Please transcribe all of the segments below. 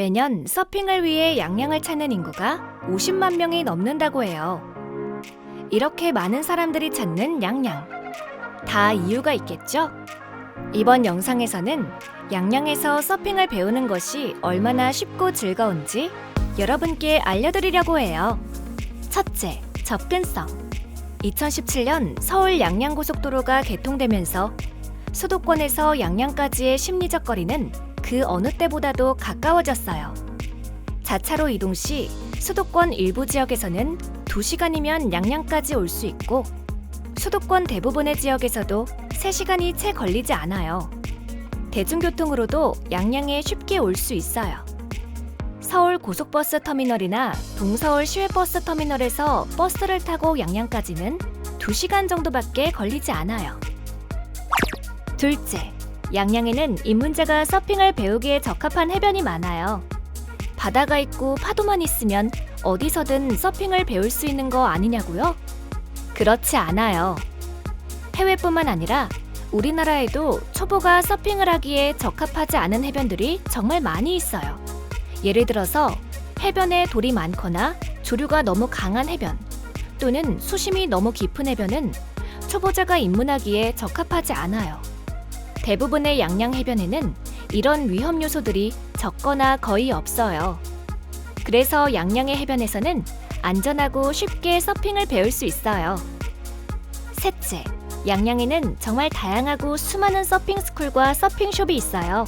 매년 서핑을 위해 양양을 찾는 인구가 50만 명이 넘는다고 해요. 이렇게 많은 사람들이 찾는 양양. 다 이유가 있겠죠? 이번 영상에서는 양양에서 서핑을 배우는 것이 얼마나 쉽고 즐거운지 여러분께 알려드리려고 해요. 첫째, 접근성. 2017년 서울 양양고속도로가 개통되면서 수도권에서 양양까지의 심리적 거리는 그 어느 때보다도 가까워졌어요. 자차로 이동 시 수도권 일부 지역에서는 2시간이면 양양까지 올 수 있고 수도권 대부분의 지역에서도 3시간이 채 걸리지 않아요. 대중교통으로도 양양에 쉽게 올 수 있어요. 서울 고속버스 터미널이나 동서울 시외버스 터미널에서 버스를 타고 양양까지는 2시간 정도밖에 걸리지 않아요. 둘째, 양양에는 입문자가 서핑을 배우기에 적합한 해변이 많아요. 바다가 있고 파도만 있으면 어디서든 서핑을 배울 수 있는 거 아니냐고요? 그렇지 않아요. 해외뿐만 아니라 우리나라에도 초보가 서핑을 하기에 적합하지 않은 해변들이 정말 많이 있어요. 예를 들어서 해변에 돌이 많거나 조류가 너무 강한 해변 또는 수심이 너무 깊은 해변은 초보자가 입문하기에 적합하지 않아요. 대부분의 양양 해변에는 이런 위험 요소들이 적거나 거의 없어요. 그래서 양양의 해변에서는 안전하고 쉽게 서핑을 배울 수 있어요. 셋째, 양양에는 정말 다양하고 수많은 서핑 스쿨과 서핑 숍이 있어요.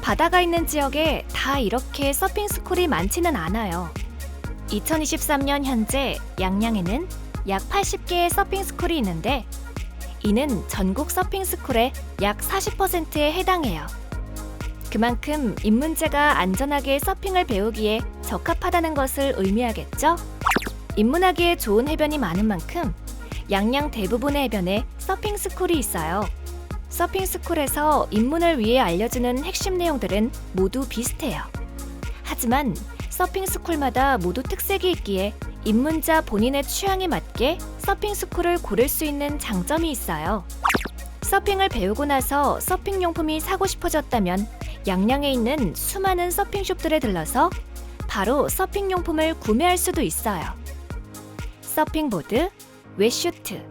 바다가 있는 지역에 다 이렇게 서핑 스쿨이 많지는 않아요. 2023년 현재 양양에는 약 80개의 서핑 스쿨이 있는데 이는 전국 서핑 스쿨의 약 40%에 해당해요. 그만큼 입문자가 안전하게 서핑을 배우기에 적합하다는 것을 의미하겠죠? 입문하기에 좋은 해변이 많은 만큼 양양 대부분의 해변에 서핑 스쿨이 있어요. 서핑 스쿨에서 입문을 위해 알려주는 핵심 내용들은 모두 비슷해요. 하지만 서핑 스쿨마다 모두 특색이 있기에 입문자 본인의 취향에 맞게 서핑 스쿨을 고를 수 있는 장점이 있어요. 서핑을 배우고 나서 서핑 용품이 사고 싶어졌다면 양양에 있는 수많은 서핑숍들에 들러서 바로 서핑 용품을 구매할 수도 있어요. 서핑보드, 웨슈트,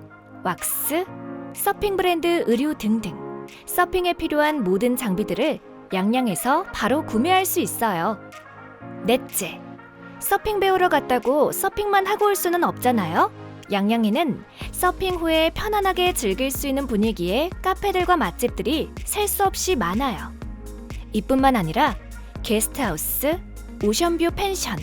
왁스, 서핑 브랜드 의류 등등 서핑에 필요한 모든 장비들을 양양에서 바로 구매할 수 있어요. 넷째, 서핑 배우러 갔다고 서핑만 하고 올 수는 없잖아요. 양양에는 서핑 후에 편안하게 즐길 수 있는 분위기의 카페들과 맛집들이 셀 수 없이 많아요. 이뿐만 아니라 게스트하우스, 오션뷰 펜션,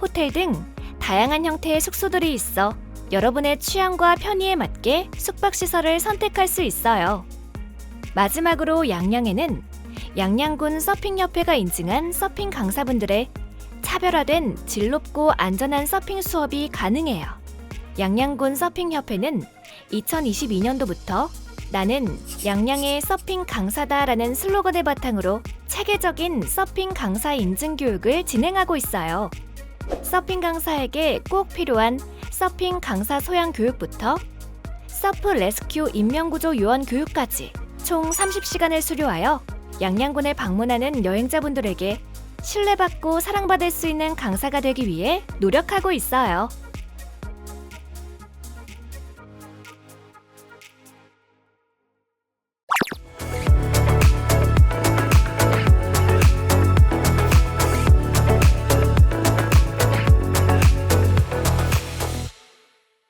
호텔 등 다양한 형태의 숙소들이 있어 여러분의 취향과 편의에 맞게 숙박시설을 선택할 수 있어요. 마지막으로 양양에는 양양군 서핑협회가 인증한 서핑 강사분들의 차별화된 질 높고 안전한 서핑 수업이 가능해요. 양양군 서핑협회는 2022년도부터 나는 양양의 서핑 강사다라는 슬로건을 바탕으로 체계적인 서핑 강사 인증 교육을 진행하고 있어요. 서핑 강사에게 꼭 필요한 서핑 강사 소양 교육부터 서프 레스큐 인명구조 요원 교육까지 총 30시간을 수료하여 양양군에 방문하는 여행자분들에게 신뢰받고 사랑받을 수 있는 강사가 되기 위해 노력하고 있어요.